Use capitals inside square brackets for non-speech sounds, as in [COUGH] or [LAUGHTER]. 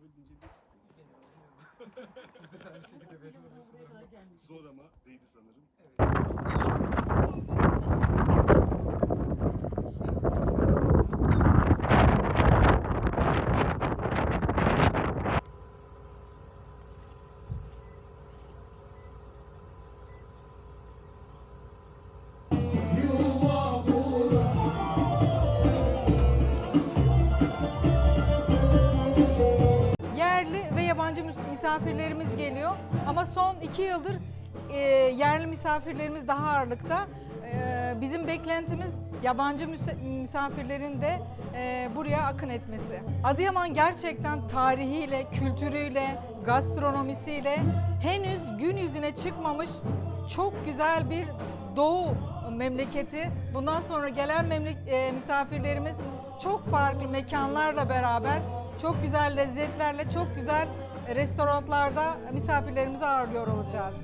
olabildiğince bir [LAUGHS] Zor ama değdi sanırım. Evet. Yabancı mis- misafirlerimiz geliyor ama son iki yıldır e, yerli misafirlerimiz daha ağırlıkta. E, bizim beklentimiz yabancı misafirlerin de e, buraya akın etmesi. Adıyaman gerçekten tarihiyle, kültürüyle, gastronomisiyle henüz gün yüzüne çıkmamış çok güzel bir doğu memleketi. Bundan sonra gelen memle- e, misafirlerimiz çok farklı mekanlarla beraber çok güzel lezzetlerle, çok güzel restoranlarda misafirlerimizi ağırlıyor olacağız.